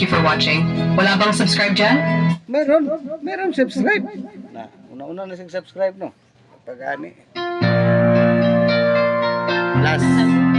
Thank you for watching. Wala bang subscribe dyan? Meron, meron subscribe. Na, una-una na siyang subscribe, no? Pag-ani. Plus.